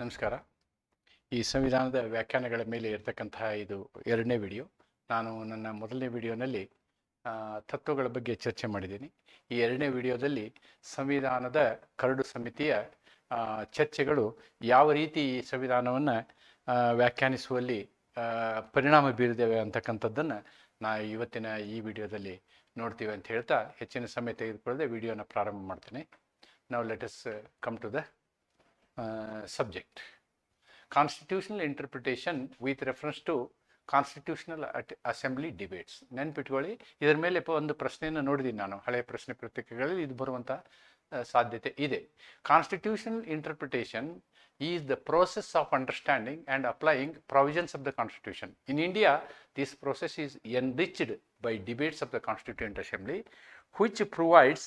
ನಮಸ್ಕಾರ. ಈ ಸಂವಿಧಾನದ ವ್ಯಾಖ್ಯಾನಗಳ ಮೇಲೆ ಇರತಕ್ಕಂತಹ ಇದು ಎರಡನೇ ವಿಡಿಯೋ. ನಾನು ನನ್ನ ಮೊದಲನೇ ವಿಡಿಯೋನಲ್ಲಿ ತತ್ವಗಳ ಬಗ್ಗೆ ಚರ್ಚೆ ಮಾಡಿದ್ದೀನಿ. ಈ ಎರಡನೇ ವಿಡಿಯೋದಲ್ಲಿ ಸಂವಿಧಾನದ ಕರಡು ಸಮಿತಿಯ ಚರ್ಚೆಗಳು ಯಾವ ರೀತಿ ಈ ಸಂವಿಧಾನವನ್ನು ವ್ಯಾಖ್ಯಾನಿಸುವಲ್ಲಿ ಪರಿಣಾಮ ಬೀರಿದ್ದೇವೆ ಅಂತಕ್ಕಂಥದ್ದನ್ನು ನಾ ಇವತ್ತಿನ ಈ ವಿಡಿಯೋದಲ್ಲಿ ನೋಡ್ತೀವಿ ಅಂತ ಹೇಳ್ತಾ ಹೆಚ್ಚಿನ ಸಮಯ ತೆಗೆದುಕೊಳ್ಳದೆ ವಿಡಿಯೋನ ಪ್ರಾರಂಭ ಮಾಡ್ತೇನೆ. ನಾವು let's come to the subject. Constitutional interpretation with reference to constitutional at assembly debates ನೆನ್ಪಿಟ್ಕೊಳ್ಳಿ. ಇದರ ಮೇಲೆ ಪ- ಒಂದು ಪ್ರಶ್ನೆಯನ್ನು ನೋಡಿದ್ದೀನಿ ನಾನು. ಹಳೆಯ ಪ್ರಶ್ನೆ ಪತ್ರಿಕೆಗಳಲ್ಲಿ ಇದು ಬರುವಂಥ ಆ, ಸಾಧ್ಯತೆ ಇದೆ. Constitutional interpretation is the process of understanding and applying provisions of the constitution in India this process is enriched by debates of the Constituent Assembly, which provides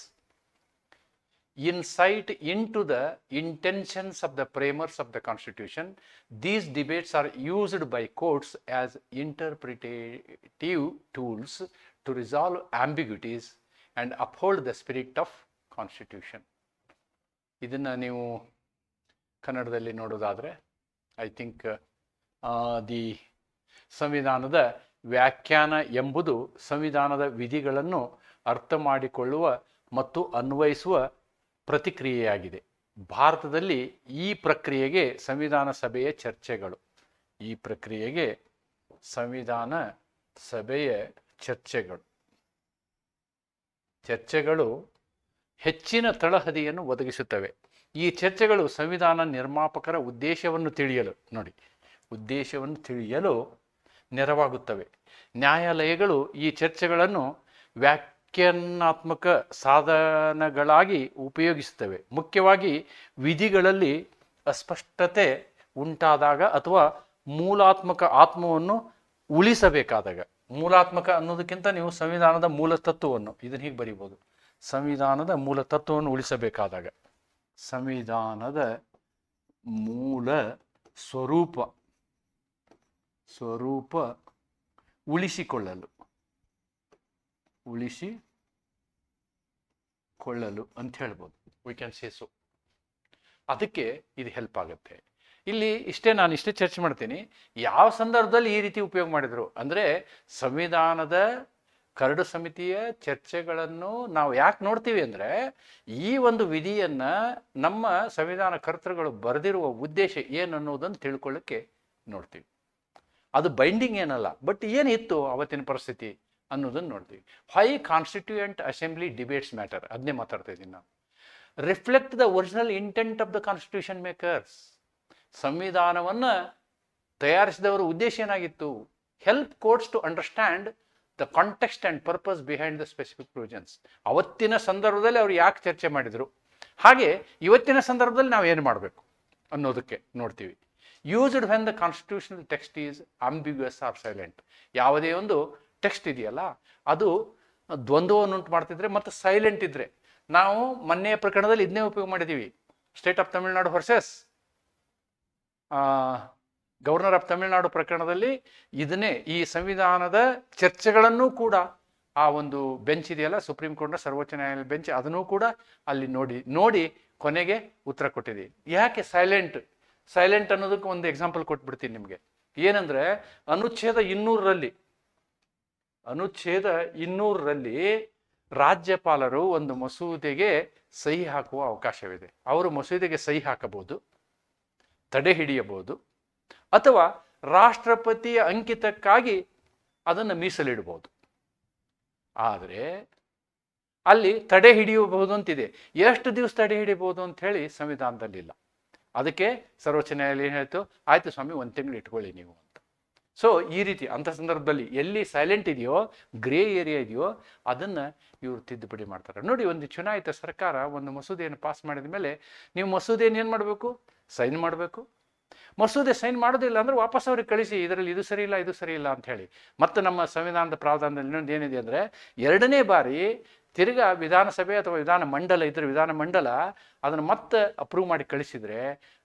insight into the intentions of the framers of the Constitution. These debates are used by courts as interpretative tools to resolve ambiguities and uphold the spirit of Constitution. ಇದನ್ನು ನೀವು ಕನ್ನಡದಲ್ಲಿ ನೋಡೋದಾದರೆ I think the ಸಂವಿಧಾನದ ವ್ಯಾಖ್ಯಾನ ಎಂಬುದು ಸಂವಿಧಾನದ ವಿಧಿಗಳನ್ನು ಅರ್ಥ ಮಾಡಿಕೊಳ್ಳುವ ಮತ್ತು ಅನ್ವಯಿಸುವ ಪ್ರತಿಕ್ರಿಯೆಯಾಗಿದೆ. ಭಾರತದಲ್ಲಿ ಈ ಪ್ರಕ್ರಿಯೆಗೆ ಸಂವಿಧಾನ ಸಭೆಯ ಚರ್ಚೆಗಳು. ಈ ಪ್ರಕ್ರಿಯೆಗೆ ಸಂವಿಧಾನ ಸಭೆಯ ಚರ್ಚೆಗಳು. ಚರ್ಚೆಗಳು ಹೆಚ್ಚಿನ ತಳಹದಿಯನ್ನು ಒದಗಿಸುತ್ತವೆ. ಈ ಚರ್ಚೆಗಳು ಸಂವಿಧಾನ ನಿರ್ಮಾಪಕರ ಉದ್ದೇಶವನ್ನು ತಿಳಿಯಲು, ನೋಡಿ, ಉದ್ದೇಶವನ್ನು ತಿಳಿಯಲು ನೆರವಾಗುತ್ತವೆ. ನ್ಯಾಯಾಲಯಗಳು ಈ ಚರ್ಚೆಗಳನ್ನು ವ್ಯಾಖ್ಯಾನಾತ್ಮಕ ಸಾಧನಗಳಾಗಿ ಉಪಯೋಗಿಸುತ್ತವೆ. ಮುಖ್ಯವಾಗಿ ವಿಧಿಗಳಲ್ಲಿ ಅಸ್ಪಷ್ಟತೆ ಉಂಟಾದಾಗ ಅಥವಾ ಮೂಲಾತ್ಮಕ ಆತ್ಮವನ್ನು ಉಳಿಸಬೇಕಾದಾಗ. ಮೂಲಾತ್ಮಕ ಅನ್ನೋದಕ್ಕಿಂತ ನೀವು ಸಂವಿಧಾನದ ಮೂಲ ತತ್ವವನ್ನು ಇದನ್ನು ಹೀಗೆ ಬರಿಬೋದು ಸಂವಿಧಾನದ ಮೂಲ ತತ್ವವನ್ನು ಉಳಿಸಬೇಕಾದಾಗ. ಸಂವಿಧಾನದ ಮೂಲ ಸ್ವರೂಪ ಸ್ವರೂಪ ಉಳಿಸಿಕೊಳ್ಳಲು. ಉಳಿಸಿಕೊಳ್ಳಲು ಅಂತ ಹೇಳ್ಬೋದು. ವಿ ಕ್ಯಾನ್ ಸೇ ಸೊ ಅದಕ್ಕೆ ಇದು ಹೆಲ್ಪ್ ಆಗುತ್ತೆ. ಇಲ್ಲಿ ಇಷ್ಟೇ ನಾನು ಇಷ್ಟೇ ಚರ್ಚೆ ಮಾಡ್ತೀನಿ. ಯಾವ ಸಂದರ್ಭದಲ್ಲಿ ಈ ರೀತಿ ಉಪಯೋಗ ಮಾಡಿದರು? ಅಂದರೆ ಸಂವಿಧಾನದ ಕರಡು ಸಮಿತಿಯ ಚರ್ಚೆಗಳನ್ನು ನಾವು ಯಾಕೆ ನೋಡ್ತೀವಿ ಅಂದರೆ ಈ ಒಂದು ವಿಧಿಯನ್ನು ನಮ್ಮ ಸಂವಿಧಾನ ಕರ್ತೃಗಳು ಬರೆದಿರುವ ಉದ್ದೇಶ ಏನು ಅನ್ನೋದನ್ನು ತಿಳ್ಕೊಳ್ಳೋಕ್ಕೆ ನೋಡ್ತೀವಿ. ಅದು ಬೈಂಡಿಂಗ್ ಏನಲ್ಲ ಬಟ್ ಏನಿತ್ತು ಅವತ್ತಿನ ಪರಿಸ್ಥಿತಿ? ಅನ್ನೋದನ್ನು ನೋಡ್ತೀವಿ. High constituent assembly debates matter ಅದನ್ನೇ ಮಾತಾಡ್ತಾ ಇದ್ದೀನಿ ನಾನು. Reflect the original intent of the constitution makers ಸಂವಿಧಾನವನ್ನು ತಯಾರಿಸಿದವರ ಉದ್ದೇಶ ಏನಾಗಿತ್ತು? Help courts to understand the context and purpose behind the specific provisions ಅವತ್ತಿನ ಸಂದರ್ಭದಲ್ಲಿ ಅವರು ಯಾಕೆ ಚರ್ಚೆ ಮಾಡಿದರು? ಹಾಗೆ ಇವತ್ತಿನ ಸಂದರ್ಭದಲ್ಲಿ ನಾವು ಏನು ಮಾಡಬೇಕು ಅನ್ನೋದಕ್ಕೆ ನೋಡ್ತೀವಿ. Used when the constitutional text is ambiguous or silent ಯಾವುದೇ ಒಂದು ಟೆಕ್ಸ್ಟ್ ಇದೆಯಲ್ಲ, ಅದು ದ್ವಂದ್ವವನ್ನು ಉಂಟು ಮಾಡ್ತಿದ್ರೆ ಮತ್ತು ಸೈಲೆಂಟ್ ಇದ್ರೆ. ನಾವು ಮೊನ್ನೆಯ ಪ್ರಕರಣದಲ್ಲಿ ಇದನ್ನೇ ಉಪಯೋಗ ಮಾಡಿದ್ದೀವಿ. State of Tamil Nadu versus governor of Tamil Nadu ಪ್ರಕರಣದಲ್ಲಿ ಇದನ್ನೇ, ಈ ಸಂವಿಧಾನದ ಚರ್ಚೆಗಳನ್ನು ಕೂಡ ಆ ಒಂದು ಬೆಂಚ್ ಇದೆಯಲ್ಲ ಸುಪ್ರೀಂ ಕೋರ್ಟ್ನ ಸರ್ವೋಚ್ಚ ನ್ಯಾಯಾಲಯ ಬೆಂಚ್ ಅದನ್ನು ಕೂಡ ಅಲ್ಲಿ ನೋಡಿ ನೋಡಿ ಕೊನೆಗೆ ಉತ್ತರ ಕೊಟ್ಟಿದೆ ಯಾಕೆ ಸೈಲೆಂಟ್ ಸೈಲೆಂಟ್ ಅನ್ನೋದಕ್ಕೆ ಒಂದು ಎಕ್ಸಾಂಪಲ್ ಕೊಟ್ಬಿಡ್ತೀನಿ ನಿಮಗೆ. ಏನಂದ್ರೆ, ಅನುಚ್ಛೇದ ಇನ್ನೂರರಲ್ಲಿ ಅನುಚ್ಛೇದ ಇನ್ನೂರರಲ್ಲಿ ರಾಜ್ಯಪಾಲರು ಒಂದು ಮಸೂದೆಗೆ ಸಹಿ ಹಾಕುವ ಅವಕಾಶವಿದೆ. ಅವರು ಮಸೂದೆಗೆ ಸಹಿ ಹಾಕಬಹುದು, ತಡೆ ಹಿಡಿಯಬಹುದು, ಅಥವಾ ರಾಷ್ಟ್ರಪತಿಯ ಅಂಕಿತಕ್ಕಾಗಿ ಅದನ್ನು ಮೀಸಲಿಡಬಹುದು. ಆದರೆ ಅಲ್ಲಿ ತಡೆ ಹಿಡಿಯಬಹುದು ಅಂತಿದೆ. ಎಷ್ಟು ದಿವಸ ತಡೆ ಹಿಡಿಯಬಹುದು ಅಂತ ಹೇಳಿ ಸಂವಿಧಾನದಲ್ಲಿಲ್ಲ. ಅದಕ್ಕೆ ಸರ್ವೋಚ್ಚ ನ್ಯಾಯಾಲಯ ಹೇಳ್ತು? ಆಯ್ತು ಸ್ವಾಮಿ, ಒಂದು ತಿಂಗಳು ಇಟ್ಕೊಳ್ಳಿ ನೀವು ಸೊ ಈ ರೀತಿ ಅಂಥ ಸಂದರ್ಭದಲ್ಲಿ ಎಲ್ಲಿ ಸೈಲೆಂಟ್ ಇದೆಯೋ ಗ್ರೇ ಏರಿಯಾ ಇದೆಯೋ, ಅದನ್ನು ಇವರು ತಿದ್ದುಪಡಿ ಮಾಡ್ತಾರೆ. ನೋಡಿ, ಒಂದು ಚುನಾಯಿತ ಸರ್ಕಾರ ಒಂದು ಮಸೂದೆಯನ್ನು ಪಾಸ್ ಮಾಡಿದ ಮೇಲೆ ನೀವು ಮಸೂದೆಯನ್ನು ಏನು ಮಾಡಬೇಕು? ಸೈನ್ ಮಾಡಬೇಕು. ಮಸೂದೆ ಸೈನ್ ಮಾಡೋದಿಲ್ಲ ಅಂದ್ರೆ ವಾಪಸ್ ಅವ್ರಿಗೆ ಕಳಿಸಿ, ಇದರಲ್ಲಿ ಇದು ಸರಿ ಇಲ್ಲ, ಇದು ಸರಿ ಇಲ್ಲ ಅಂತ ಹೇಳಿ. ಮತ್ತು ನಮ್ಮ ಸಂವಿಧಾನದ ಪ್ರಾವಧಾನದಲ್ಲಿ ಇನ್ನೊಂದು ಏನಿದೆ ಅಂದರೆ, ಎರಡನೇ ಬಾರಿ ತಿರ್ಗಾ ವಿಧಾನಸಭೆ ಅಥವಾ ವಿಧಾನ ಮಂಡಲ ಇದ್ರೆ ವಿಧಾನ ಮಂಡಲ ಅದನ್ನು ಮತ್ತೆ ಅಪ್ರೂವ್ ಮಾಡಿ ಕಳಿಸಿದರೆ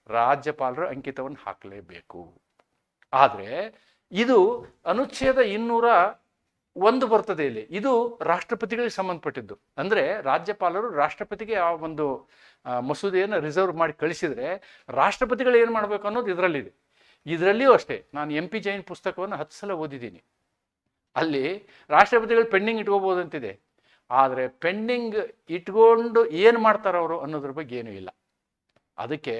ರಾಜ್ಯಪಾಲರು ಅಂಕಿತವನ್ನು ಹಾಕಲೇಬೇಕು. ಆದರೆ ಇದು ಅನುಚ್ಛೇದ ಇನ್ನೂರ ಒಂದು ಬರ್ತದೆ ಇಲ್ಲಿ. ಇದು ರಾಷ್ಟ್ರಪತಿಗಳಿಗೆ ಸಂಬಂಧಪಟ್ಟಿದ್ದು. ಅಂದ್ರೆ ರಾಜ್ಯಪಾಲರು ರಾಷ್ಟ್ರಪತಿಗೆ ಆ ಒಂದು ಮಸೂದೆಯನ್ನು ರಿಸರ್ವ್ ಮಾಡಿ ಕಳಿಸಿದರೆ ರಾಷ್ಟ್ರಪತಿಗಳು ಏನು ಮಾಡಬೇಕು ಅನ್ನೋದು ಇದರಲ್ಲಿದೆ. ಇದರಲ್ಲಿಯೂ ಅಷ್ಟೇ. ನಾನು ಎಂ ಪಿ ಜೈನ್ ಪುಸ್ತಕವನ್ನು ಹತ್ತು ಸಲ ಓದಿದ್ದೀನಿ. ಅಲ್ಲಿ ರಾಷ್ಟ್ರಪತಿಗಳು ಪೆಂಡಿಂಗ್ ಇಟ್ಕೋಬೋದು ಅಂತಿದೆ ಆದರೆ ಪೆಂಡಿಂಗ್ ಇಟ್ಕೊಂಡು ಏನು ಮಾಡ್ತಾರೆ ಅವರು ಅನ್ನೋದ್ರ ಬಗ್ಗೆ ಏನೂ ಇಲ್ಲ. ಅದಕ್ಕೆ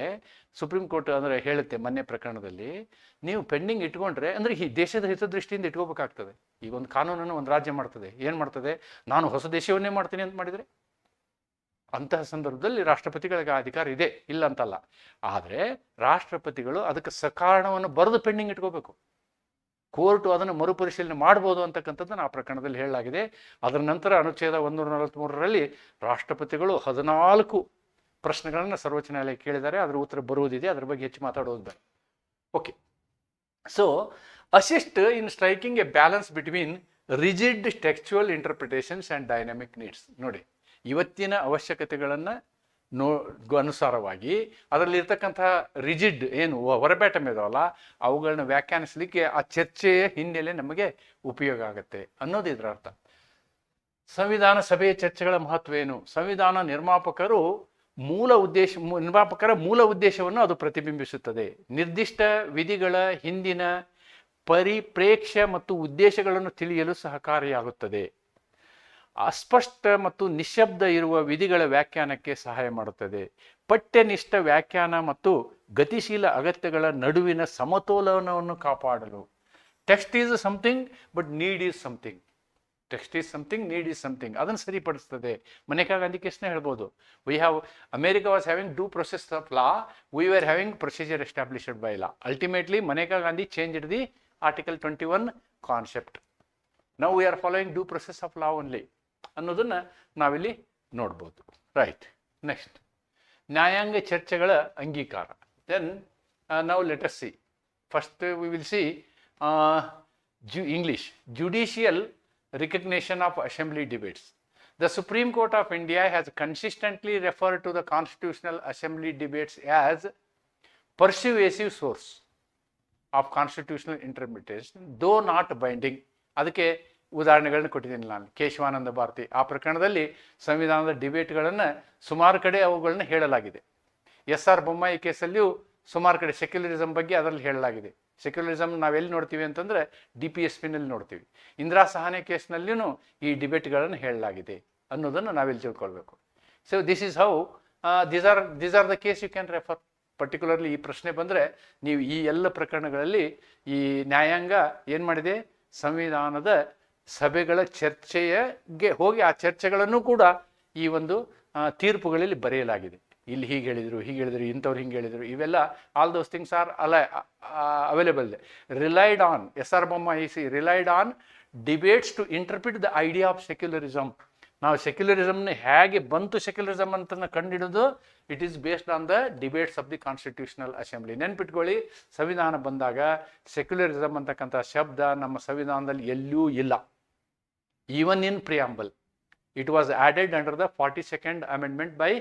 ಸುಪ್ರೀಂ ಕೋರ್ಟ್ ಅಂದರೆ ಹೇಳುತ್ತೆ ಮೊನ್ನೆ ಪ್ರಕರಣದಲ್ಲಿ, ನೀವು ಪೆಂಡಿಂಗ್ ಇಟ್ಕೊಂಡ್ರೆ ಅಂದರೆ ಈ ದೇಶದ ಹಿತದೃಷ್ಟಿಯಿಂದ ಇಟ್ಕೋಬೇಕಾಗ್ತದೆ. ಈ ಒಂದು ಕಾನೂನನ್ನು ಒಂದು ರಾಜ್ಯ ಮಾಡ್ತದೆ. ಏನು ಮಾಡ್ತದೆ? ನಾನು ಹೊಸ ದೇಶವನ್ನೇ ಮಾಡ್ತೀನಿ ಅಂತ ಮಾಡಿದರೆ? ಅಂತಹ ಸಂದರ್ಭದಲ್ಲಿ ರಾಷ್ಟ್ರಪತಿಗಳಿಗೆ ಆ ಅಧಿಕಾರ ಇದೆ, ಇಲ್ಲ ಅಂತಲ್ಲ. ಆದರೆ ರಾಷ್ಟ್ರಪತಿಗಳು ಅದಕ್ಕೆ ಸಕಾರಣವನ್ನು ಬರೆದು ಪೆಂಡಿಂಗ್ ಇಟ್ಕೋಬೇಕು. ಕೋರ್ಟು ಅದನ್ನು ಮರುಪರಿಶೀಲನೆ ಮಾಡ್ಬೋದು ಅಂತಕ್ಕಂಥದ್ದನ್ನು ಆ ಪ್ರಕರಣದಲ್ಲಿ ಹೇಳಲಾಗಿದೆ. ಅದರ ನಂತರ ಅನುಚ್ಛೇದ ಒಂದೂರ ನಲವತ್ತ್ಮೂರರಲ್ಲಿ ರಾಷ್ಟ್ರಪತಿಗಳು ಹದಿನಾಲ್ಕು ಪ್ರಶ್ನೆಗಳನ್ನು ಸರ್ವೋಚ್ಚ ನ್ಯಾಯಾಲಯ ಕೇಳಿದ್ದಾರೆ, ಅದರ ಉತ್ತರ ಬರುವುದಿದೆ, ಅದ್ರ ಬಗ್ಗೆ ಹೆಚ್ಚು ಮಾತಾಡೋದು ಬೇಡ. Okay so assist in striking a balance between rigid textual interpretations and dynamic needs ನೋಡಿ, ಇವತ್ತಿನ ಅವಶ್ಯಕತೆಗಳನ್ನು ನೋ, ಅನುಸಾರವಾಗಿ ಅದರಲ್ಲಿ ಇರ್ತಕ್ಕಂತಹ ರಿಜಿಡ್ ಏನು ಹೊರಬೇಟ ಮೇದವಲ್ಲ ಅವುಗಳನ್ನ ವ್ಯಾಖ್ಯಾನಿಸಲಿಕ್ಕೆ ಆ ಚರ್ಚೆಯ ಹಿನ್ನೆಲೆ ನಮಗೆ ಉಪಯೋಗ ಆಗುತ್ತೆ ಅನ್ನೋದು ಇದರ ಅರ್ಥ ಸಂವಿಧಾನ ಸಭೆಯ ಚರ್ಚೆಗಳ ಮಹತ್ವ ಏನು? ಸಂವಿಧಾನ ನಿರ್ಮಾಪಕರು ಮೂಲ ಉದ್ದೇಶ ನಿರ್ಮಾಪಕರ ಮೂಲ ಉದ್ದೇಶವನ್ನು ಅದು ಪ್ರತಿಬಿಂಬಿಸುತ್ತದೆ. ನಿರ್ದಿಷ್ಟ ವಿಧಿಗಳ ಹಿಂದಿನ ಪರಿಪ್ರೇಕ್ಷ್ಯ ಮತ್ತು ಉದ್ದೇಶಗಳನ್ನು ತಿಳಿಯಲು ಸಹಕಾರಿಯಾಗುತ್ತದೆ. ಅಸ್ಪಷ್ಟ ಮತ್ತು ನಿಶಬ್ದ ಇರುವ ವಿಧಿಗಳ ವ್ಯಾಖ್ಯಾನಕ್ಕೆ ಸಹಾಯ ಮಾಡುತ್ತದೆ. ಪಠ್ಯನಿಷ್ಠ ವ್ಯಾಖ್ಯಾನ ಮತ್ತು ಗತಿಶೀಲ ಅಗತ್ಯಗಳ ನಡುವಿನ ಸಮತೋಲನವನ್ನು ಕಾಪಾಡಲು. Text is something but need is something text is something need is something ಅದನ್ನು ಸರಿಪಡಿಸ್ತದೆ. ಮನೇಕಾ ಗಾಂಧಿ ಕೇಸ್ನೇ ಹೇಳ್ಬೋದು we have America was having due process of law we are having procedure established by law ultimately Maneka Gandhi change the article twenty one concept ನಾವು we are following due process of law only ಅನ್ನೋದನ್ನು ನಾವಿಲ್ಲಿ ನೋಡ್ಬೋದು. Right next ನ್ಯಾಯಾಂಗ ಚರ್ಚೆಗಳ ಅಂಗೀಕಾರ. Then ನಾವು letter C first we will see ಜು English judicial recognition of assembly debates. The Supreme Court of India has consistently referred to the Constitutional Assembly debates as persuasive source of constitutional interpretation, though not binding. ಅದಕ್ಕೆ ಉದಾಹರಣೆಗಳನ್ನ ಕೊಟ್ಟಿದ್ದೀನಿ ನಾನು ಕೇಶವಾನಂದ ಭಾರತಿ ಆ ಪ್ರಕರಣದಲ್ಲಿ ಸಂವಿಧಾನದ ಡಿಬೇಟ್ಗಳನ್ನು ಸುಮಾರು ಕಡೆ ಅವುಗಳನ್ನು ಹೇಳಲಾಗಿದೆ ಎಸ್ ಆರ್ ಬೊಮ್ಮಾಯಿ ಕೇಸಲ್ಲಿಯೂ ಸುಮಾರು ಕಡೆ ಸೆಕ್ಯುಲರಿಸಮ್ ಬಗ್ಗೆ ಅದರಲ್ಲಿ ಹೇಳಲಾಗಿದೆ ಸೆಕ್ಯುಲರಿಸಮ್ ನಾವೆಲ್ಲಿ ನೋಡ್ತೀವಿ ಅಂತಂದರೆ ಡಿ ಪಿ ಎಸ್ ಪಿನಲ್ಲಿ ನೋಡ್ತೀವಿ. ಇಂದಿರಾ ಸಹಾನೆ ಕೇಸ್ನಲ್ಲಿಯೂ ಈ ಡಿಬೇಟ್ಗಳನ್ನು ಹೇಳಲಾಗಿದೆ ಅನ್ನೋದನ್ನು ನಾವೆಲ್ಲಿ ತಿಳ್ಕೊಳ್ಬೇಕು. So this is how this are this are the case you can refer particularly ಈ ಪ್ರಶ್ನೆ ಬಂದರೆ ನೀವು ಈ ಎಲ್ಲ ಪ್ರಕರಣಗಳಲ್ಲಿ ಈ ನ್ಯಾಯಾಂಗ ಏನು ಮಾಡಿದೆ? ಸಂವಿಧಾನದ ಸಭೆಗಳ ಚರ್ಚೆಯಗೆ ಹೋಗಿ ಆ ಚರ್ಚೆಗಳನ್ನು ಕೂಡ ಈ ಒಂದು ತೀರ್ಪುಗಳಲ್ಲಿ ಬರೆಯಲಾಗಿದೆ. ಇಲ್ಲಿ ಹೀಗೆ ಹೇಳಿದರು ಹೀಗೆ ಹೇಳಿದರು, ಇಂಥವ್ರು ಹಿಂಗೆ ಹೇಳಿದರು, ಇವೆಲ್ಲ all those things are all available relied on S R Bommai relied on debates to interpret the idea of secularism ನಾವು ಸೆಕ್ಯುಲರಿಸಮ್ನ ಹೇಗೆ ಬಂತು ಸೆಕ್ಯುಲರಿಸಮ್ ಅಂತ ಕಂಡುಹಿಡಿದು it is based on the debates of the constitutional assembly ನೆನ್ಪಿಟ್ಕೊಳ್ಳಿ, ಸಂವಿಧಾನ ಬಂದಾಗ secularism ಅಂತಕ್ಕಂಥ ಶಬ್ದ ನಮ್ಮ ಸಂವಿಧಾನದಲ್ಲಿ ಎಲ್ಲೂ ಇಲ್ಲ. Even in preamble it was added under the forty second amendment by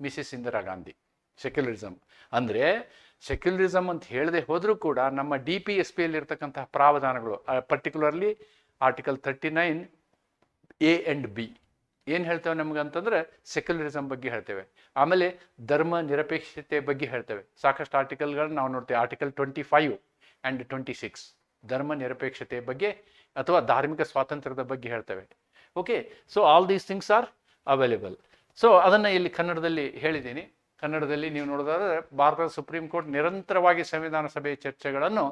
Mrs Indira Gandhi secularism ಅಂದರೆ ಸೆಕ್ಯುಲರಿಸಮ್ ಅಂತ ಹೇಳದೆ ಹೋದರೂ ಕೂಡ ನಮ್ಮ ಡಿ ಪಿ ಎಸ್ ಪಿಯಲ್ಲಿ ಇರ್ತಕ್ಕಂತಹ ಪ್ರಾವಧಾನಗಳು particularly article thirty nine A and B ಏನು ಹೇಳ್ತೇವೆ ನಮ್ಗೆ ಅಂತಂದ್ರೆ ಸೆಕ್ಯುಲರಿಸಮ್ ಬಗ್ಗೆ ಹೇಳ್ತೇವೆ. ಆಮೇಲೆ ಧರ್ಮ ನಿರಪೇಕ್ಷತೆ ಬಗ್ಗೆ ಹೇಳ್ತೇವೆ. ಸಾಕಷ್ಟು ಆರ್ಟಿಕಲ್ಗಳನ್ನ ನಾವು ನೋಡ್ತೇವೆ. Article twenty five and twenty six ಧರ್ಮ ನಿರಪೇಕ್ಷತೆ ಬಗ್ಗೆ ಅಥವಾ ಧಾರ್ಮಿಕ ಸ್ವಾತಂತ್ರ್ಯದ ಬಗ್ಗೆ ಹೇಳ್ತೇವೆ. Okay so all these things are available so ಅದನ್ನು ಇಲ್ಲಿ ಕನ್ನಡದಲ್ಲಿ ಹೇಳಿದ್ದೀನಿ. ಕನ್ನಡದಲ್ಲಿ ನೀವು ನೋಡೋದಾದ್ರೆ ಭಾರತದ ಸುಪ್ರೀಂ ಕೋರ್ಟ್ ನಿರಂತರವಾಗಿ ಸಂವಿಧಾನ ಸಭೆಯ ಚರ್ಚೆಗಳನ್ನು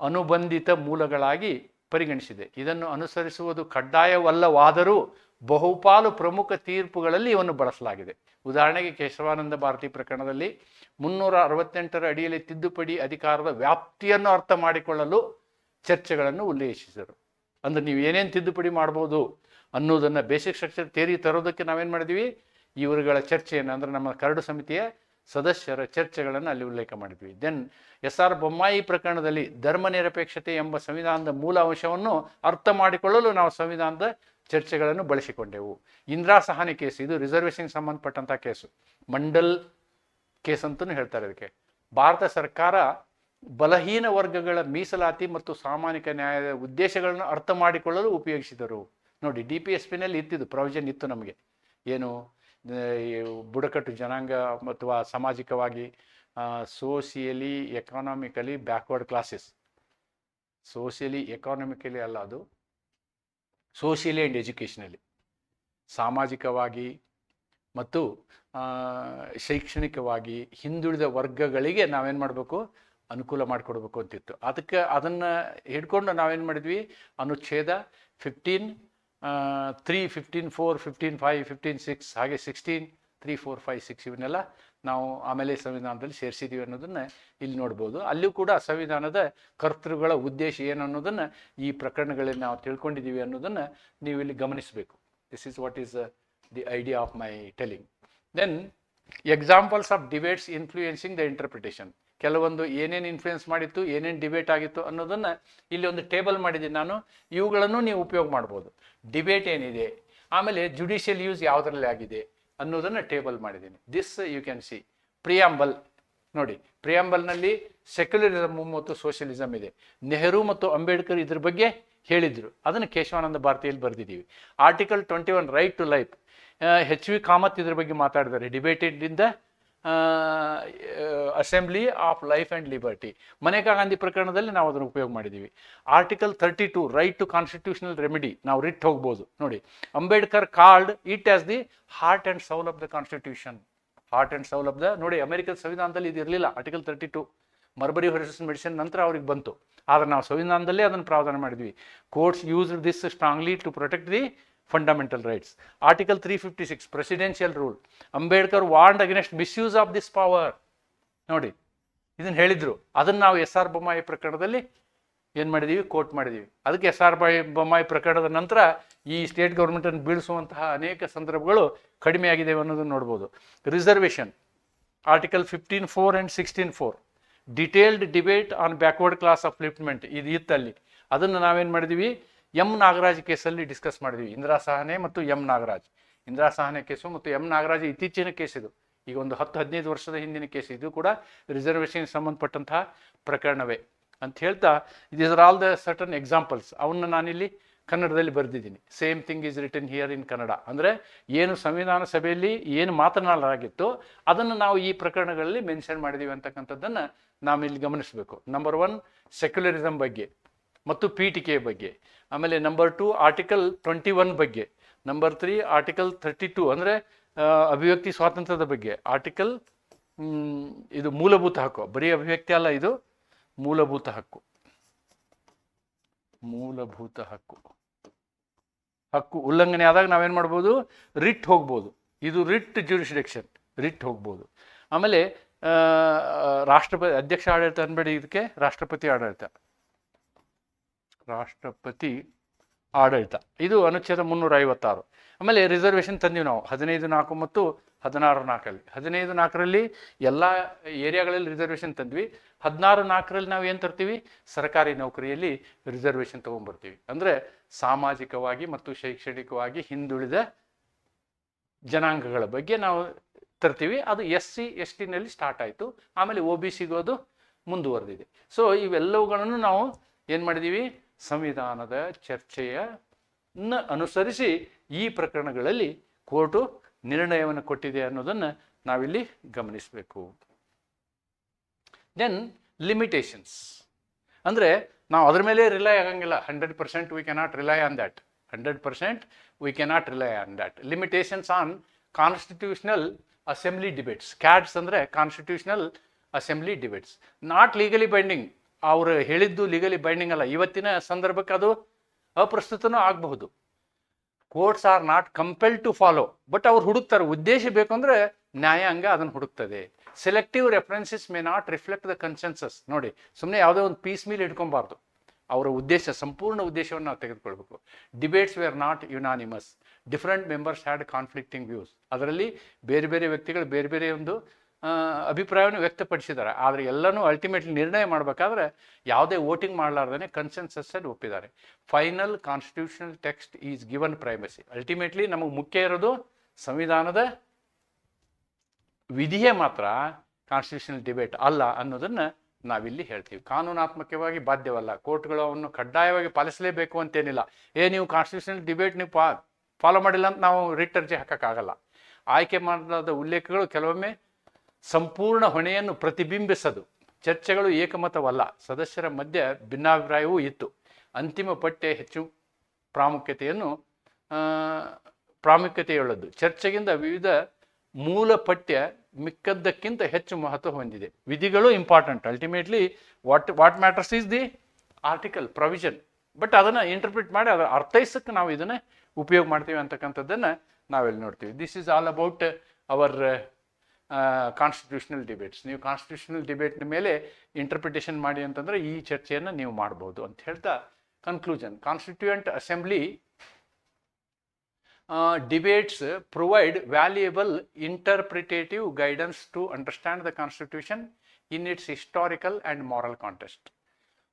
ಅನುಬಂಧಿತ ಮೂಲಗಳಾಗಿ ಪರಿಗಣಿಸಿದೆ. ಇದನ್ನು ಅನುಸರಿಸುವುದು ಕಡ್ಡಾಯವಲ್ಲವಾದರೂ ಬಹುಪಾಲು ಪ್ರಮುಖ ತೀರ್ಪುಗಳಲ್ಲಿ ಇವನ್ನು ಬಳಸಲಾಗಿದೆ. ಉದಾಹರಣೆಗೆ ಕೇಶವಾನಂದ ಭಾರತಿ ಪ್ರಕರಣದಲ್ಲಿ ಮುನ್ನೂರ ಅರವತ್ತೆಂಟರ ಅಡಿಯಲ್ಲಿ ತಿದ್ದುಪಡಿ ಅಧಿಕಾರದ ವ್ಯಾಪ್ತಿಯನ್ನು ಅರ್ಥ ಮಾಡಿಕೊಳ್ಳಲು ಚರ್ಚೆಗಳನ್ನು ಉಲ್ಲೇಖಿಸಿದರು. ಅಂದ್ರೆ ನೀವು ಏನೇನು ತಿದ್ದುಪಡಿ ಮಾಡ್ಬೋದು? ಅನ್ನೋದನ್ನು ಬೇಸಿಕ್ ಸ್ಟ್ರಕ್ಚರ್ ತೇರಿ ತರೋದಕ್ಕೆ ನಾವೇನು ಮಾಡಿದ್ವಿ? ಇವರುಗಳ ಚರ್ಚೆಯನ್ನು, ಅಂದ್ರೆ ನಮ್ಮ ಕರಡು ಸಮಿತಿಯ ಸದಸ್ಯರ ಚರ್ಚೆಗಳನ್ನು ಅಲ್ಲಿ ಉಲ್ಲೇಖ ಮಾಡಿದ್ವಿ. ದೆನ್ ಎಸ್ ಆರ್ ಬೊಮ್ಮಾಯಿ ಪ್ರಕರಣದಲ್ಲಿ ಧರ್ಮ ನಿರಪೇಕ್ಷತೆ ಎಂಬ ಸಂವಿಧಾನದ ಮೂಲ ಅಂಶವನ್ನು ಅರ್ಥ ಮಾಡಿಕೊಳ್ಳಲು ನಾವು ಸಂವಿಧಾನದ ಚರ್ಚೆಗಳನ್ನು ಬಳಸಿಕೊಂಡೆವು. ಇಂದಿರಾ ಸಹಾನಿ ಕೇಸ್, ಇದು ರಿಸರ್ವೇಷನ್ ಸಂಬಂಧಪಟ್ಟಂಥ ಕೇಸು. ಮಂಡಲ್ ಕೇಸ್ ಅಂತಲೂ ಹೇಳ್ತಾರೆ ಅದಕ್ಕೆ ಭಾರತ ಸರ್ಕಾರ ಬಲಹೀನ ವರ್ಗಗಳ ಮೀಸಲಾತಿ ಮತ್ತು ಸಾಮಾಜಿಕ ನ್ಯಾಯದ ಉದ್ದೇಶಗಳನ್ನು ಅರ್ಥ ಮಾಡಿಕೊಳ್ಳಲು ಉಪಯೋಗಿಸಿದರು. ನೋಡಿ ಡಿ ಪಿ ಎಸ್ ಪಿನಲ್ಲಿ ಇತ್ತಿದ್ದು ಪ್ರೊವಿಷನ್ ಇತ್ತು ನಮಗೆ. ಏನು ಬುಡಕಟ್ಟು ಜನಾಂಗ ಅಥವಾ ಸಾಮಾಜಿಕವಾಗಿ socially economically backward classes socially economically ಅಲ್ಲ ಅದು. ಸೋಷಿಯಲಿ ಆ್ಯಂಡ್ ಎಜುಕೇಷನಲಿ ಸಾಮಾಜಿಕವಾಗಿ ಮತ್ತು ಶೈಕ್ಷಣಿಕವಾಗಿ ಹಿಂದುಳಿದ ವರ್ಗಗಳಿಗೆ ನಾವೇನು ಮಾಡಬೇಕು? ಅನುಕೂಲ ಮಾಡಿಕೊಡ್ಬೇಕು ಅಂತಿತ್ತು. ಅದಕ್ಕೆ ಅದನ್ನು ಹಿಡ್ಕೊಂಡು ನಾವೇನು ಮಾಡಿದ್ವಿ? ಅನುಚ್ಛೇದ fifteen three fifteen four fifteen five fifteen six ಹಾಗೆ sixteen three four five six ಇವನ್ನೆಲ್ಲ ನಾವು ಆಮೇಲೆ ಸಂವಿಧಾನದಲ್ಲಿ ಸೇರಿಸಿದ್ದೀವಿ ಅನ್ನೋದನ್ನು ಇಲ್ಲಿ ನೋಡ್ಬೋದು. ಅಲ್ಲಿಯೂ ಕೂಡ ಸಂವಿಧಾನದ ಕರ್ತೃಗಳ ಉದ್ದೇಶ ಏನು ಅನ್ನೋದನ್ನು ಈ ಪ್ರಕರಣಗಳಲ್ಲಿ ನಾವು ತಿಳ್ಕೊಂಡಿದ್ದೀವಿ ಅನ್ನೋದನ್ನು ನೀವು ಇಲ್ಲಿ ಗಮನಿಸಬೇಕು. This is what is the idea of my telling then examples of debates influencing the interpretation ಕೆಲವೊಂದು ಏನೇನು ಇನ್ಫ್ಲುಯೆನ್ಸ್ ಮಾಡಿತ್ತು, ಏನೇನು ಡಿಬೇಟ್ ಆಗಿತ್ತು ಅನ್ನೋದನ್ನು ಇಲ್ಲಿ ಒಂದು ಟೇಬಲ್ ಮಾಡಿದ್ದೀನಿ ನಾನು. ಇವುಗಳನ್ನು ನೀವು ಉಪಯೋಗ ಮಾಡ್ಬೋದು. ಡಿಬೇಟ್ ಏನಿದೆ? ಆಮೇಲೆ ಜುಡಿಷಿಯಲ್ ಯೂಸ್ ಯಾವುದರಲ್ಲಿ ಆಗಿದೆ ಅನ್ನೋದನ್ನು ಟೇಬಲ್ ಮಾಡಿದ್ದೀನಿ. This you can see preamble ನೋಡಿ ಪ್ರಿಯಾಂಬಲ್ನಲ್ಲಿ ಸೆಕ್ಯುಲರಿಸಮ್ ಮತ್ತು ಸೋಷಿಯಲಿಸಮ್ ಇದೆ. ನೆಹರು ಮತ್ತು ಅಂಬೇಡ್ಕರ್ ಇದ್ರ ಬಗ್ಗೆ ಹೇಳಿದರು. ಅದನ್ನು ಕೇಶವಾನಂದ ಭಾರತಿಯಲ್ಲಿ ಬರೆದಿದ್ದೀವಿ. Article twenty one right to life H V Kamath ಇದ್ರ ಬಗ್ಗೆ ಮಾತಾಡಿದ್ದಾರೆ. Debated assembly of life and liberty Maneka Gandhi ಪ್ರಕರಣದಲ್ಲಿ ನಾವು ಅದನ್ನು ಉಪಯೋಗ ಮಾಡಿದ್ದೀವಿ. Article thirty two right to constitutional remedy ನಾವು ರಿಟ್ ಹೋಗ್ಬೋದು. ನೋಡಿ, Ambedkar called it as the heart and soul of the constitution heart and soul of the ನೋಡಿ, ಅಮೆರಿಕದ ಸಂವಿಧಾನದಲ್ಲಿ ಇದು ಇರಲಿಲ್ಲ. Article thirty two Marbury ಹೊರಿಸ್ Madison ನಂತರ ಅವ್ರಿಗೆ ಬಂತು. ಆದರೆ ನಾವು ಸಂವಿಧಾನದಲ್ಲೇ ಅದನ್ನು ಪ್ರಾವಧಾನ ಮಾಡಿದ್ವಿ. Courts use this strongly to protect the fundamental rights article three fifty six presidential rule Ambedkar warned against misuse of this power ನೋಡಿ, ಇದನ್ನು ಹೇಳಿದ್ರು. ಅದನ್ನು ನಾವು ಎಸ್ ಆರ್ ಬೊಮ್ಮಾಯಿ ಪ್ರಕರಣದಲ್ಲಿ ಏನು ಮಾಡಿದ್ದೀವಿ ಕೋರ್ಟ್ ಮಾಡಿದ್ದೀವಿ ಅದಕ್ಕೆ ಎಸ್ ಆರ್ ಬೈ ಬೊಮ್ಮಾಯಿ ಪ್ರಕರಣದ ನಂತರ ಈ ಸ್ಟೇಟ್ ಗೌರ್ಮೆಂಟನ್ನು ಬೀಳಿಸುವಂತಹ ಅನೇಕ ಸಂದರ್ಭಗಳು ಕಡಿಮೆ ಆಗಿದ್ದೇವೆ ಅನ್ನೋದನ್ನು ನೋಡ್ಬೋದು. Reservation article fifteen four and sixteen four detailed debate on backward class of upliftment ಇದು ಇತ್ತಲ್ಲಿ ಅದನ್ನು ನಾವೇನು ಮಾಡಿದ್ವಿ? ಎಂ ನಾಗರಾಜ್ ಕೇಸಲ್ಲಿ ಡಿಸ್ಕಸ್ ಮಾಡಿದ್ವಿ. ಇಂದಿರಾ ಸಹನೆ ಮತ್ತು ಎಂ ನಾಗರಾಜ್. ಇಂದಿರಾ ಸಹನೆ ಕೇಸು ಮತ್ತು ಎಂ ನಾಗರಾಜ್ ಇತ್ತೀಚಿನ ಕೇಸ್ ಇದು. ಈಗ ಒಂದು ಹತ್ತು, ಹದಿನೈದು ವರ್ಷದ ಹಿಂದಿನ ಕೇಸ್. ಇದು ಕೂಡ ರಿಸರ್ವೇಷನ್ ಸಂಬಂಧಪಟ್ಟಂತಹ ಪ್ರಕರಣವೇ ಅಂತ ಹೇಳ್ತಾ is are all the certain examples ಅವನ್ನ ನಾನಿಲ್ಲಿ ಕನ್ನಡದಲ್ಲಿ ಬರೆದಿದ್ದೀನಿ. Same thing is written here in Kannada ಅಂದರೆ ಏನು ಸಂವಿಧಾನ ಸಭೆಯಲ್ಲಿ ಏನು ಮಾತನಾಡಲಾಗಿತ್ತು ಅದನ್ನು ನಾವು ಈ ಪ್ರಕರಣಗಳಲ್ಲಿ ಮೆನ್ಷನ್ ಮಾಡಿದ್ದೀವಿ ಅಂತಕ್ಕಂಥದ್ದನ್ನು ನಾವಿಲ್ಲಿ ಗಮನಿಸಬೇಕು. ನಂಬರ್ ಒನ್ ಸೆಕ್ಯುಲರಿಸಮ್ ಬಗ್ಗೆ. ಮತ್ತು ಪೀಠಿಕೆಯ ಬಗ್ಗೆ. ಆಮೇಲೆ number two article twenty one ಬಗ್ಗೆ. Number three article thirty two ಅಂದರೆ ಅಭಿವ್ಯಕ್ತಿ ಸ್ವಾತಂತ್ರ್ಯದ ಬಗ್ಗೆ. ಆರ್ಟಿಕಲ್ ಇದು ಮೂಲಭೂತ ಹಕ್ಕು. ಬರೀ ಅಭಿವ್ಯಕ್ತಿ ಅಲ್ಲ ಇದು, ಮೂಲಭೂತ ಹಕ್ಕು. ಮೂಲಭೂತ ಹಕ್ಕು. ಹಕ್ಕು ಉಲ್ಲಂಘನೆ ಆದಾಗ ನಾವೇನು ಮಾಡ್ಬೋದು? ರಿಟ್ ಹೋಗ್ಬೋದು. ಇದು ರಿಟ್ ಜ್ಯೂರಿಸ್ಡಿಕ್ಷನ್ ರಿಟ್ ಹೋಗ್ಬೋದು. ಆಮೇಲೆ ರಾಷ್ಟ್ರಪತಿ, ಅಧ್ಯಕ್ಷ ಆಡಳಿತ ಅನ್ಬೇಡಿ ಇದಕ್ಕೆ, ರಾಷ್ಟ್ರಪತಿ ಆಡಳಿತ. ರಾಷ್ಟ್ರಪತಿ ಆಡಳಿತ. ಇದು ಅನುಚ್ಛೇದ ಮುನ್ನೂರ ಐವತ್ತಾರು ಆಮೇಲೆ ರಿಸರ್ವೇಷನ್ ತಂದೀವಿ ನಾವು. ಹದಿನೈದು ನಾಲ್ಕು ಮತ್ತು ಹದಿನಾರು ನಾಲ್ಕರಲ್ಲಿ. ಹದಿನೈದು ನಾಲ್ಕರಲ್ಲಿ ಎಲ್ಲ ಏರಿಯಾಗಳಲ್ಲಿ ರಿಸರ್ವೇಷನ್ ತಂದ್ವಿ. ಹದಿನಾರು ನಾಲ್ಕರಲ್ಲಿ ನಾವು ಏನು ತರ್ತೀವಿ? ಸರ್ಕಾರಿ ನೌಕರಿಯಲ್ಲಿ ರಿಸರ್ವೇಷನ್ ತೊಗೊಂಡ್ಬರ್ತೀವಿ ಅಂದರೆ ಸಾಮಾಜಿಕವಾಗಿ ಮತ್ತು ಶೈಕ್ಷಣಿಕವಾಗಿ ಹಿಂದುಳಿದ ಜನಾಂಗಗಳ ಬಗ್ಗೆ ನಾವು ತರ್ತೀವಿ. ಅದು ಎಸ್ ಸಿ ಎಸ್ ಟಿನಲ್ಲಿ ಸ್ಟಾರ್ಟ್ ಆಯಿತು ಆಮೇಲೆ ಒ ಬಿ ಸಿಗೋದು ಮುಂದುವರೆದಿದೆ. ಸೊ ಇವೆಲ್ಲವುಗಳನ್ನು ನಾವು ಏನು ಮಾಡಿದ್ದೀವಿ ಸಂವಿಧಾನದ ಚರ್ಚೆಯನ್ನ ಅನುಸರಿಸಿ ಈ ಪ್ರಕರಣಗಳಲ್ಲಿ ಕೋರ್ಟು ನಿರ್ಣಯವನ್ನು ಕೊಟ್ಟಿದೆ ಅನ್ನೋದನ್ನು ನಾವಿಲ್ಲಿ ಗಮನಿಸಬೇಕು. ದೆನ್ ಲಿಮಿಟೇಷನ್ಸ್ ಅಂದರೆ ನಾವು ಅದ್ರ ಮೇಲೆ ರಿಲೈ ಆಗಂಗಿಲ್ಲ. Hundred percent we cannot rely on that hundred percent we cannot rely on that limitations on constitutional assembly debates cats ಅಂದರೆ constitutional assembly debates not legally binding ಅವರು ಹೇಳಿದ್ದು ಲೀಗಲಿ ಬೈಂಡಿಂಗ್ ಅಲ್ಲ. ಇವತ್ತಿನ ಸಂದರ್ಭಕ್ಕೆ ಅದು ಅಪ್ರಸ್ತುತನೂ ಆಗಬಹುದು. Courts are not compel to follow but ಅವ್ರು ಹುಡುಕ್ತಾರೆ. ಉದ್ದೇಶ ಬೇಕು ಅಂದರೆ ನ್ಯಾಯಾಂಗ ಅದನ್ನು ಹುಡುಕ್ತದೆ. Selective references may not reflect the consensus ನೋಡಿ ಸುಮ್ಮನೆ ಯಾವುದೋ ಒಂದು ಪೀಸ್ ಮೀಲ್ ಇಟ್ಕೊಬಾರ್ದು ಅವರ ಉದ್ದೇಶ, ಸಂಪೂರ್ಣ ಉದ್ದೇಶವನ್ನು ನಾವು ತೆಗೆದುಕೊಳ್ಬೇಕು. Debates were not unanimous different members had conflicting views ಅದರಲ್ಲಿ ಬೇರೆ ಬೇರೆ ವ್ಯಕ್ತಿಗಳು ಬೇರೆ ಬೇರೆ ಒಂದು ಅಭಿಪ್ರಾಯವನ್ನು ವ್ಯಕ್ತಪಡಿಸಿದ್ದಾರೆ. ಆದರೆ ಎಲ್ಲನೂ ಅಲ್ಟಿಮೇಟ್ಲಿ ನಿರ್ಣಯ ಮಾಡಬೇಕಾದ್ರೆ ಯಾವುದೇ ವೋಟಿಂಗ್ ಮಾಡಲಾರ್ದೇ ಕನ್ಸೆನ್ಸಸ್ಸಲ್ಲಿ ಒಪ್ಪಿದ್ದಾರೆ. Final constitutional text is given primacy ultimately ನಮಗೆ ಮುಖ್ಯ ಇರೋದು ಸಂವಿಧಾನದ ವಿಧಿಯೇ ಮಾತ್ರ ಕಾನ್ಸ್ಟಿಟ್ಯೂಷನಲ್ ಡಿಬೇಟ್ ಅಲ್ಲ ಅನ್ನೋದನ್ನು ನಾವಿಲ್ಲಿ ಹೇಳ್ತೀವಿ. ಕಾನೂನಾತ್ಮಕವಾಗಿ ಬಾಧ್ಯವಲ್ಲ. ಕೋರ್ಟ್ಗಳು ಅವನ್ನು ಕಡ್ಡಾಯವಾಗಿ ಪಾಲಿಸಲೇಬೇಕು ಅಂತೇನಿಲ್ಲ. ಏ, ನೀವು ಕಾನ್ಸ್ಟಿಟ್ಯೂಷನಲ್ ಡಿಬೇಟ್ ನೀವು ಫಾಲೋ ಮಾಡಿಲ್ಲ ಅಂತ ನಾವು ರಿಟ್ ಅರ್ಜಿ ಹಾಕೋಕ್ಕಾಗಲ್ಲ. ಆಯ್ಕೆ ಮಾಡಲಾದ ಉಲ್ಲೇಖಗಳು ಕೆಲವೊಮ್ಮೆ ಸಂಪೂರ್ಣ ಹೊಣೆಯನ್ನು ಪ್ರತಿಬಿಂಬಿಸದು. ಚರ್ಚೆಗಳು ಏಕಮತವಲ್ಲ. ಸದಸ್ಯರ ಮಧ್ಯೆ ಭಿನ್ನಾಭಿಪ್ರಾಯವೂ ಇತ್ತು. ಅಂತಿಮ ಪಟ್ಟೆ ಹೆಚ್ಚು ಪ್ರಾಮುಖ್ಯತೆಯನ್ನು ಪ್ರಾಮುಖ್ಯತೆಯುಳ್ಳದ್ದು. ಚರ್ಚೆಗಿಂತ ವಿವಿಧ ಮೂಲ ಪಠ್ಯ ಮಿಕ್ಕದ್ದಕ್ಕಿಂತ ಹೆಚ್ಚು ಮಹತ್ವ ಹೊಂದಿದೆ. ವಿಧಿಗಳು important ultimately what what matters is the article provision but ಅದನ್ನು ಇಂಟರ್ಪ್ರಿಟ್ ಮಾಡಿ ಅದರ ಅರ್ಥೈಸಕ್ಕೆ ನಾವು ಇದನ್ನು ಉಪಯೋಗ ಮಾಡ್ತೀವಿ ಅಂತಕ್ಕಂಥದ್ದನ್ನು ನಾವೆಲ್ಲಿ ನೋಡ್ತೀವಿ. This is all about our constitutional debates ನೀವು ಕಾನ್ಸ್ಟಿಟ್ಯೂಷನಲ್ ಡಿಬೇಟ್ನ ಮೇಲೆ ಇಂಟರ್ಪ್ರಿಟೇಷನ್ ಮಾಡಿ ಅಂತಂದರೆ ಈ ಚರ್ಚೆಯನ್ನು ನೀವು ಮಾಡ್ಬೋದು ಅಂತ ಹೇಳ್ತಾ conclusion constituent assembly debates provide valuable interpretative guidance to understand the constitution in its historical and moral context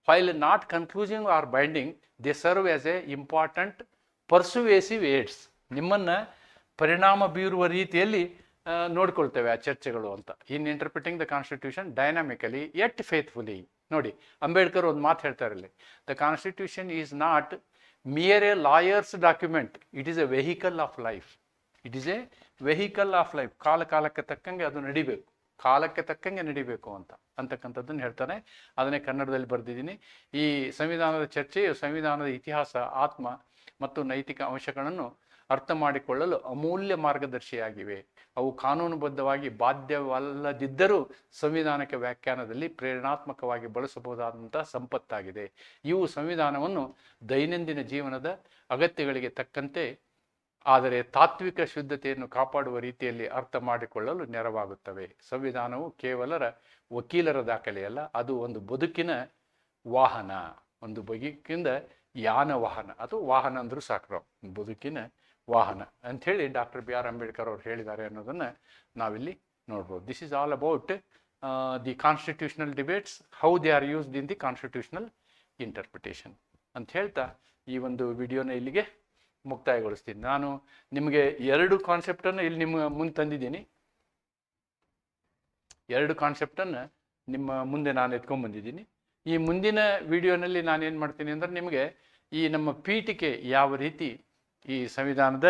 while not concluding or binding they serve as a important persuasive aids ನಿಮ್ಮನ್ನು ಪರಿಣಾಮ ಬೀರುವ ರೀತಿಯಲ್ಲಿ ನೋಡ್ಕೊಳ್ತೇವೆ ಆ ಚರ್ಚೆಗಳು ಅಂತ. In interpreting the constitution dynamically and faithfully ನೋಡಿ, ಅಂಬೇಡ್ಕರ್ ಒಂದು ಮಾತು ಹೇಳ್ತಾರೆ ಇಲ್ಲಿ. The constitution is not mere a lawyer's document it is a vehicle of life it is a vehicle of life ಕಾಲ, ಕಾಲಕ್ಕೆ ತಕ್ಕಂಗೆ ಅದು ನಡಿಬೇಕು. ಕಾಲಕ್ಕೆ ತಕ್ಕಂಗೆ ನಡಿಬೇಕು ಅಂತ. ಅಂತಕ್ಕಂಥದ್ದನ್ನು ಹೇಳ್ತಾನೆ. ಅದನ್ನೇ ಕನ್ನಡದಲ್ಲಿ ಬರೆದಿದ್ದೀನಿ. ಈ ಸಂವಿಧಾನದ ಚರ್ಚೆಯು ಸಂವಿಧಾನದ ಇತಿಹಾಸ, ಆತ್ಮ ಮತ್ತು ನೈತಿಕ ಅಂಶಗಳನ್ನು ಅರ್ಥ ಮಾಡಿಕೊಳ್ಳಲು ಅಮೂಲ್ಯ ಮಾರ್ಗದರ್ಶಿಯಾಗಿವೆ. ಅವು ಕಾನೂನುಬದ್ಧವಾಗಿ ಬಾಧ್ಯವಲ್ಲದಿದ್ದರೂ ಸಂವಿಧಾನಕ್ಕೆ ವ್ಯಾಖ್ಯಾನದಲ್ಲಿ ಪ್ರೇರಣಾತ್ಮಕವಾಗಿ ಬಳಸಬಹುದಾದಂತಹ ಸಂಪತ್ತಾಗಿದೆ. ಇವು ಸಂವಿಧಾನವನ್ನು ದೈನಂದಿನ ಜೀವನದ ಅಗತ್ಯಗಳಿಗೆ ತಕ್ಕಂತೆ, ಆದರೆ ತಾತ್ವಿಕ ಶುದ್ಧತೆಯನ್ನು ಕಾಪಾಡುವ ರೀತಿಯಲ್ಲಿ ಅರ್ಥ ಮಾಡಿಕೊಳ್ಳಲು ನೆರವಾಗುತ್ತವೆ. ಸಂವಿಧಾನವು ಕೇವಲ ವಕೀಲರ ದಾಖಲೆಯಲ್ಲ, ಅದು ಒಂದು ಬದುಕಿನ ವಾಹನ. ಒಂದು ಬದುಕಿಂದ ಯಾನ ವಾಹನ, ಅಥವಾ ವಾಹನ ಅಂದರೂ ಸಾಕು ಬದುಕಿನ ವಾಹನ ಅಂಥೇಳಿ ಡಾಕ್ಟರ್ ಬಿ ಆರ್ ಅಂಬೇಡ್ಕರ್ ಅವರು ಹೇಳಿದ್ದಾರೆ ಅನ್ನೋದನ್ನು ನಾವಿಲ್ಲಿ ನೋಡ್ಬೋದು. This is all about the constitutional debates how they are used in the constitutional interpretation ಅಂತ ಹೇಳ್ತಾ ಈ ಒಂದು ವಿಡಿಯೋನ ಇಲ್ಲಿಗೆ ಮುಕ್ತಾಯಗೊಳಿಸ್ತೀನಿ. ನಾನು ನಿಮಗೆ ಎರಡು ಕಾನ್ಸೆಪ್ಟನ್ನು ಇಲ್ಲಿ ನಿಮ್ಮ ಮುಂದೆ ತಂದಿದ್ದೀನಿ. ಎರಡು ಕಾನ್ಸೆಪ್ಟನ್ನು ನಿಮ್ಮ ಮುಂದೆ ನಾನು ಎತ್ಕೊಂಡ್ ಬಂದಿದ್ದೀನಿ. ಈ ಮುಂದಿನ ವಿಡಿಯೋನಲ್ಲಿ ನಾನು ಏನು ಮಾಡ್ತೀನಿ ಅಂದರೆ ನಿಮಗೆ ಈ ನಮ್ಮ ಪೀಠಿಕೆ ಯಾವ ರೀತಿ ಈ ಸಂವಿಧಾನದ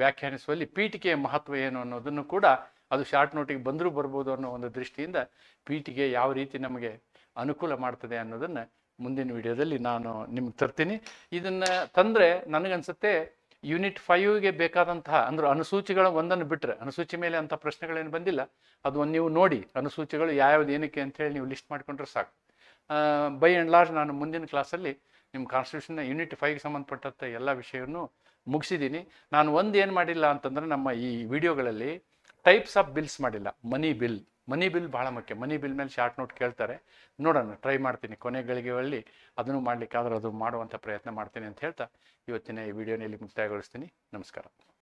ವ್ಯಾಖ್ಯಾನಿಸುವಲ್ಲಿ ಪೀಠಿಕೆಯ ಮಹತ್ವ ಏನು ಅನ್ನೋದನ್ನು ಕೂಡ ಅದು ಶಾರ್ಟ್ ನೋಟಿಗೆ ಬಂದರೂ ಬರ್ಬೋದು ಅನ್ನೋ ಒಂದು ದೃಷ್ಟಿಯಿಂದ ಪೀಠಿಗೆ ಯಾವ ರೀತಿ ನಮಗೆ ಅನುಕೂಲ ಮಾಡ್ತದೆ ಅನ್ನೋದನ್ನು ಮುಂದಿನ ವಿಡಿಯೋದಲ್ಲಿ ನಾನು ನಿಮ್ಗೆ ತರ್ತೀನಿ. ಇದನ್ನು ತಂದರೆ ನನಗನ್ಸುತ್ತೆ ಯೂನಿಟ್ ಫೈವ್ಗೆ ಬೇಕಾದಂತಹ, ಅಂದ್ರೆ ಅನುಸೂಚಿಗಳ ಒಂದನ್ನು ಬಿಟ್ಟರೆ ಅನುಸೂಚಿ ಮೇಲೆ ಅಂತ ಪ್ರಶ್ನೆಗಳೇನು ಬಂದಿಲ್ಲ. ಅದು ಒಂದು ನೀವು ನೋಡಿ, ಅನುಸೂಚಿಗಳು ಯಾವ್ಯಾವ್ದು, ಏನಕ್ಕೆ ಅಂತ ಹೇಳಿ ನೀವು ಲಿಸ್ಟ್ ಮಾಡ್ಕೊಂಡ್ರೆ ಸಾಕು. ಬೈ ಆ್ಯಂಡ್ ಲಾರ್ಜ್ ನಾನು ಮುಂದಿನ ಕ್ಲಾಸಲ್ಲಿ ನಿಮ್ಮ ಕಾನ್ಸ್ಟಿಟ್ಯೂಷನ್ನ ಯೂನಿಟ್ ಫೈವ್ಗೆ ಸಂಬಂಧಪಟ್ಟಂಥ ಎಲ್ಲ ವಿಷಯವನ್ನು ಮುಗಿಸಿದ್ದೀನಿ ನಾನು ಒಂದು ಏನು ಮಾಡಿಲ್ಲ ಅಂತಂದರೆ ನಮ್ಮ ಈ ವಿಡಿಯೋಗಳಲ್ಲಿ ಟೈಪ್ಸ್ ಆಫ್ ಬಿಲ್ಸ್ ಮಾಡಿಲ್ಲ. ಮನಿ ಬಿಲ್ ಮನಿ ಬಿಲ್ ಭಾಳ ಮುಖ್ಯ. ಮನಿ ಬಿಲ್ ಮೇಲೆ ಶಾರ್ಟ್ ನೋಟ್ ಕೇಳ್ತಾರೆ. ನೋಡೋಣ ಟ್ರೈ ಮಾಡ್ತೀನಿ. ಕೊನೆ ಹೊಳ್ಳಿ ಅದನ್ನು ಮಾಡಲಿಕ್ಕಾದ್ರೆ ಅದು ಮಾಡುವಂಥ ಪ್ರಯತ್ನ ಮಾಡ್ತೀನಿ ಅಂತ ಹೇಳ್ತಾ ಇವತ್ತಿನ ಈ ವಿಡಿಯೋನಲ್ಲಿ ಮುಕ್ತಾಯಗೊಳಿಸ್ತೀನಿ. ನಮಸ್ಕಾರ.